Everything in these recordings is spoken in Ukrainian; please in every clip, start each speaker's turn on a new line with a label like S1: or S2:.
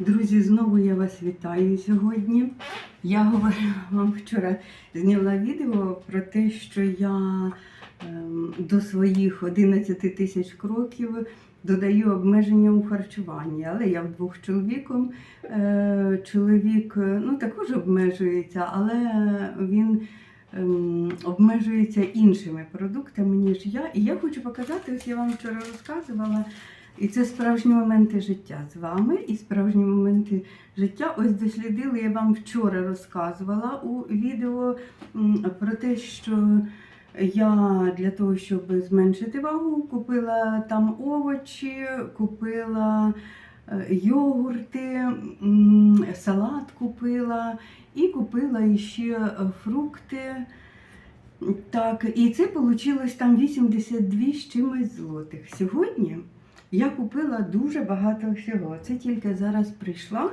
S1: Друзі, знову я вас вітаю сьогодні. Я говорила вам вчора, зняла відео про те, що я ем, до своїх 11 тисяч кроків додаю обмеження у харчуванні. Але я вдвох чоловіком. Е, чоловік е, ну, також обмежується, але він ем, обмежується іншими продуктами, ніж я. І я хочу показати, ось я вам вчора розказувала. І це справжні моменти життя з вами. І справжні моменти життя. Ось дослідили, я вам вчора розказувала у відео про те, що я для того, щоб зменшити вагу, купила там овочі, купила е, йогурти, салат купила і купила ще фрукти. Так, і це вийшло там 82 з чимось злотих. Сьогодні я купила дуже багато всього. Це тільки зараз прийшла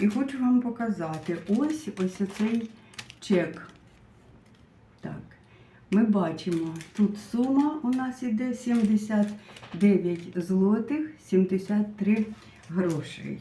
S1: і хочу вам показати. Ось ось оцей чек. Так, ми бачимо, тут сума у нас іде 79 злотих 73 грошей.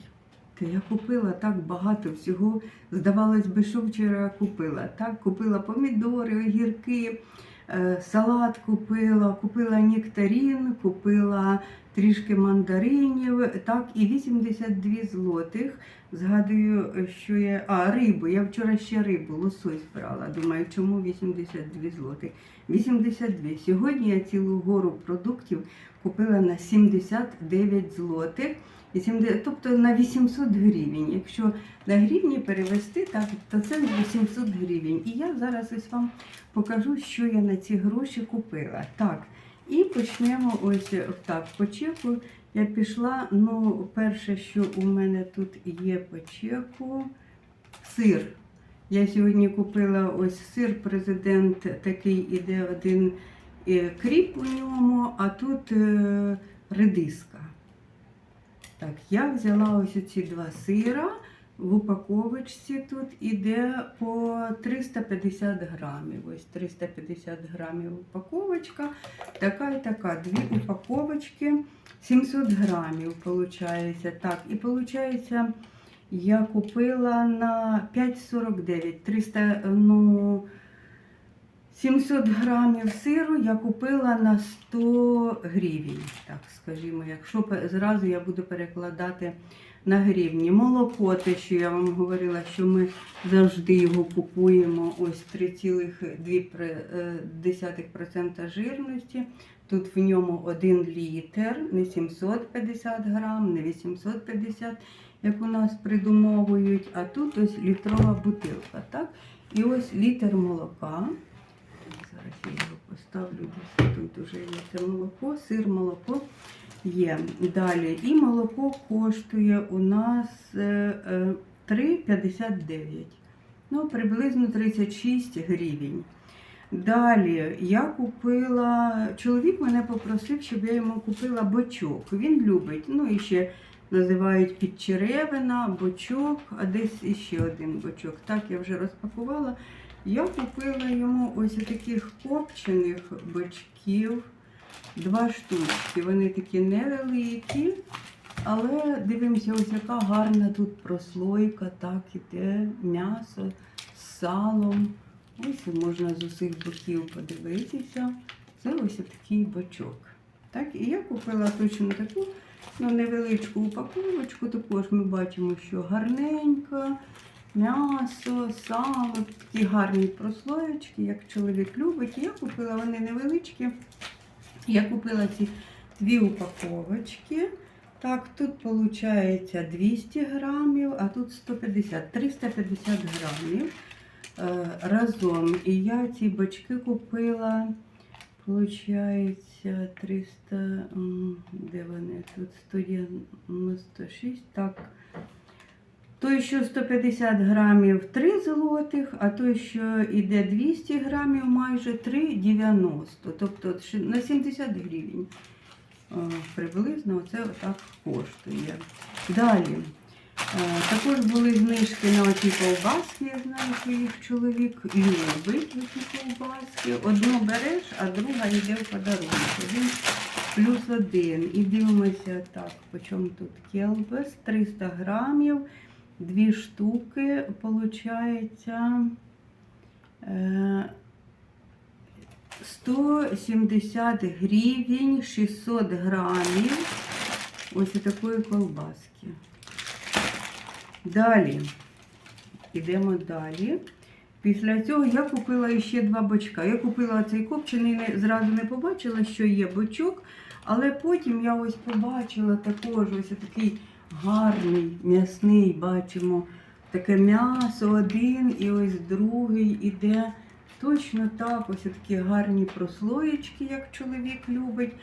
S1: Та я купила так багато всього. Здавалось би, що вчора купила. Так, купила помідори, огірки, е, салат купила, купила нектарин, купила трішки мандаринів, так, і 82 злотих. Згадую, що я. А, рибу. Я вчора ще рибу, лосось брала. Думаю, чому 82 злотих? 82. Сьогодні я цілу гору продуктів купила на 79 злотих. І 70 Тобто на 800 гривень. Якщо на гривні перевести, так, то це 800 гривень. І я зараз ось вам покажу, що я на ці гроші купила. Так, і почнемо ось так. По чеку я пішла. Ну, перше, що у мене тут є по чеку, сир. Я сьогодні купила ось сир, президент такий іде один е, кріп у ньому, а тут е, редиска. Так, я взяла ось ці два сира. В упаковочці тут іде по 350 грамів. Ось 350 грамів упаковочка. Така і така. Дві упаковочки 700 грамів. Виходить. Так, і виходить, я купила на 5,49. 300, ну, 700 грамів сиру я купила на 100 гривень. Так, скажімо, якщо зразу я буду перекладати на гривні. Молоко, те, що я вам говорила, що ми завжди його купуємо. Ось 3,2% жирності. Тут в ньому 1 літр, не 750 грам, не 850, як у нас придумовують, а тут ось літрова бутилка. Так? І ось літр молока. Зараз я його поставлю, тут вже є це молоко, сир, молоко є. Далі. І молоко коштує у нас е, е, 3,59. Ну, приблизно 36 гривень. Далі я купила, чоловік мене попросив, щоб я йому купила бочок. Він любить, ну і ще називають підчеревина, бочок, а десь іще один бочок. Так я вже розпакувала. Я купила йому ось таких копчених бочків, два штучки. Вони такі невеликі, але дивимося, ось яка гарна тут прослойка, так іде м'ясо з салом. Ось можна з усіх боків подивитися. Це ось такий бочок. Так, і я купила точно таку ну, невеличку упаковочку. Також ми бачимо, що гарненька, м'ясо, сало, такі гарні прослоєчки, як чоловік любить. Я купила вони невеличкі. Я купила ці дві упаковочки. Так, тут виходить 200 грамів, а тут 150, 350 грамів е, разом. І я ці бочки купила, виходить, 300, де вони тут 196, так. Той, що 150 грамів 3 злотих, а той, що йде 200 грамів, майже 3,90. Тобто на 70 гривень приблизно це отак коштує. Далі. Також були знижки на оці ковбаски, я знаю, що їх чоловік любить оці ковбаски. Одну береш, а друга йде в подарунок. Він плюс один. І дивимося так, по чому тут келбес, 300 грамів, дві штуки. Е, 170 гривень, 600 грамів. Ось такої колбаски. Далі. Йдемо далі. Після цього я купила ще два бочка. Я купила цей копчений, зразу не побачила, що є бочок, але потім я ось побачила також ось такий гарний м'ясний, бачимо, таке м'ясо один і ось другий іде. Точно так, ось такі гарні прослоєчки, як чоловік любить.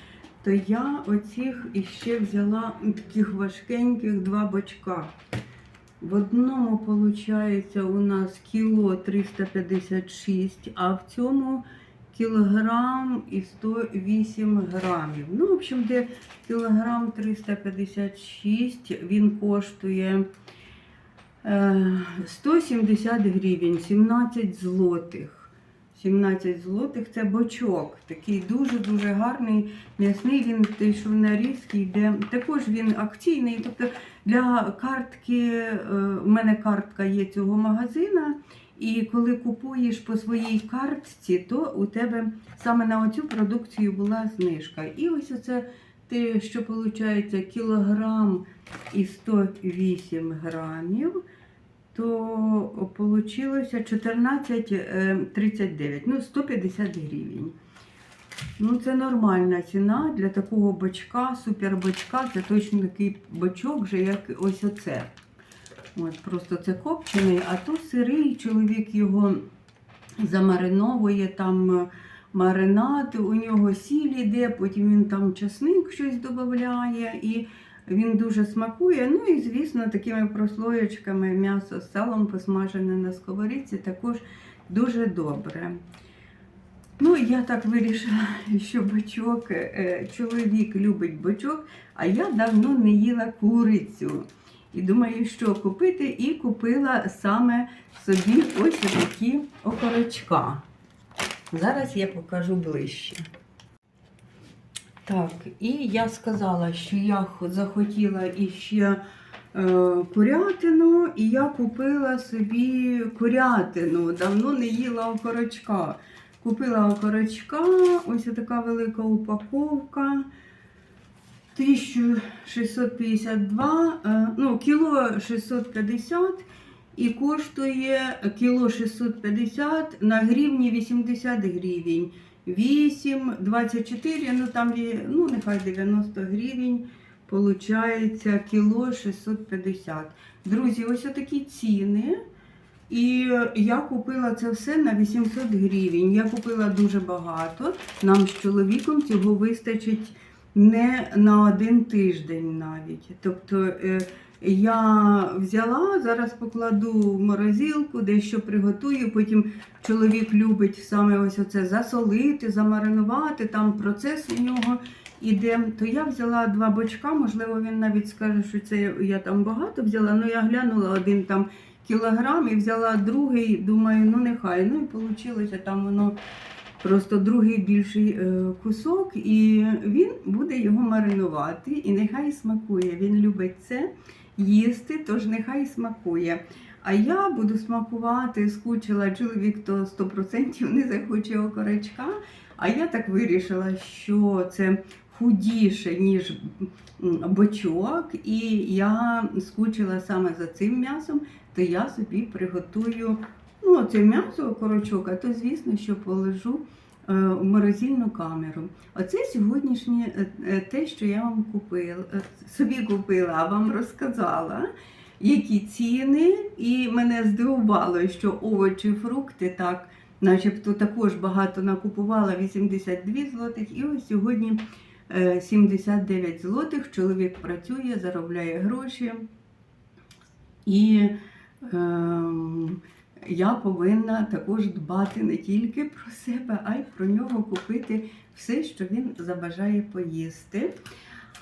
S1: То я оцих іще взяла таких важкеньких два бочка. В одному, виходить, у нас кіло 356, а в цьому кілограм і 108 грамів. Ну, в общем, де кілограм 356, він коштує е, 170 гривень, 17 злотих. 17 злотих це бочок. Такий дуже-дуже гарний м'ясний. Він той, що в нарізці йде. Також він акційний. Тобто для картки, е, у мене картка є цього магазина. І коли купуєш по своїй картці, то у тебе саме на оцю продукцію була знижка. І ось оце те, що виходить кілограм і 108 грамів то получилося 14,39, ну 150 гривень. Ну, це нормальна ціна для такого бочка, супербочка. Це точно такий бочок, вже як ось оце. От, просто це копчений, а то сирий чоловік його замариновує там е, маринад, у нього сіль іде, потім він там часник щось додає. І він дуже смакує. Ну і, звісно, такими прослоєчками м'ясо з салом посмажене на сковорідці також дуже добре. Ну, я так вирішила, що бочок, е, чоловік любить бочок, а я давно не їла курицю. І думаю, що купити, і купила саме собі ось такі окорочка. Зараз я покажу ближче. Так, і я сказала, що я захотіла іще е, курятину, і я купила собі курятину. Давно не їла окорочка. Купила окорочка, ось така велика упаковка. 1652, е, ну, кіло 650 і коштує кіло 650 на гривні 80 гривень. 8, 24, ну там є, ну нехай 90 гривень, получається кіло 650. Друзі, ось такі ціни. І я купила це все на 800 гривень. Я купила дуже багато. Нам з чоловіком цього вистачить не на один тиждень навіть. Тобто е, я взяла, зараз покладу в морозилку, дещо приготую. Потім чоловік любить саме ось оце засолити, замаринувати, там процес у нього іде. То я взяла два бочка, можливо, він навіть скаже, що це я там багато взяла. Ну я глянула один там кілограм і взяла другий, думаю, ну нехай. Ну і вийшло там воно. Просто другий більший е, кусок, і він буде його маринувати, і нехай смакує. Він любить це їсти, тож нехай смакує. А я буду смакувати, скучила чоловік, то 100% не захоче окорочка. А я так вирішила, що це худіше, ніж бочок, і я скучила саме за цим м'ясом, то я собі приготую ну, це м'ясо окорочок, а то, звісно, що положу е, в морозильну камеру. Оце сьогоднішнє е, е, те, що я вам купила, е, собі купила, а вам розказала. Які ціни, і мене здивувало, що овочі, фрукти так, начебто також багато накупувала 82 злотих, і ось сьогодні е, 79 злотих. Чоловік працює, заробляє гроші. І ем, я повинна також дбати не тільки про себе, а й про нього купити все, що він забажає поїсти.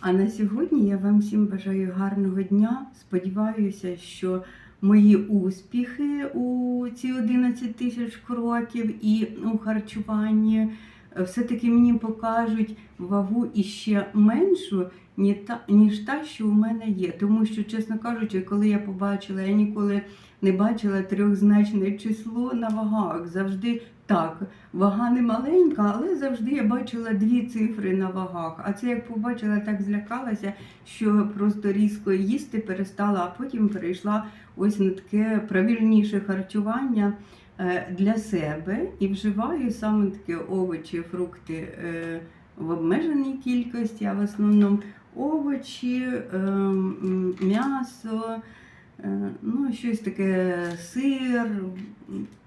S1: А на сьогодні я вам всім бажаю гарного дня. Сподіваюся, що мої успіхи у ці 11 тисяч кроків і у харчуванні все-таки мені покажуть вагу іще меншу, ніж та, що у мене є. Тому що, чесно кажучи, коли я побачила, я ніколи не бачила трьохзначне число на вагах. Завжди так, вага не маленька, але завжди я бачила дві цифри на вагах. А це як побачила, так злякалася, що просто різко їсти перестала, а потім перейшла ось на таке правильніше харчування е, для себе і вживаю саме такі овочі, фрукти е, в обмеженій кількості, а в основному овочі, е, м'ясо, е, ну, щось таке сир,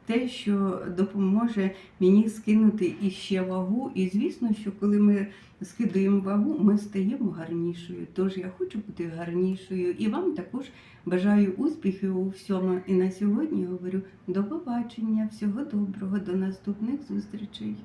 S1: те, що допоможе мені скинути іще вагу. І звісно, що коли ми скидаємо вагу, ми стаємо гарнішою. Тож я хочу бути гарнішою. І вам також бажаю успіхів у всьому. І на сьогодні говорю до побачення, всього доброго, до наступних зустрічей.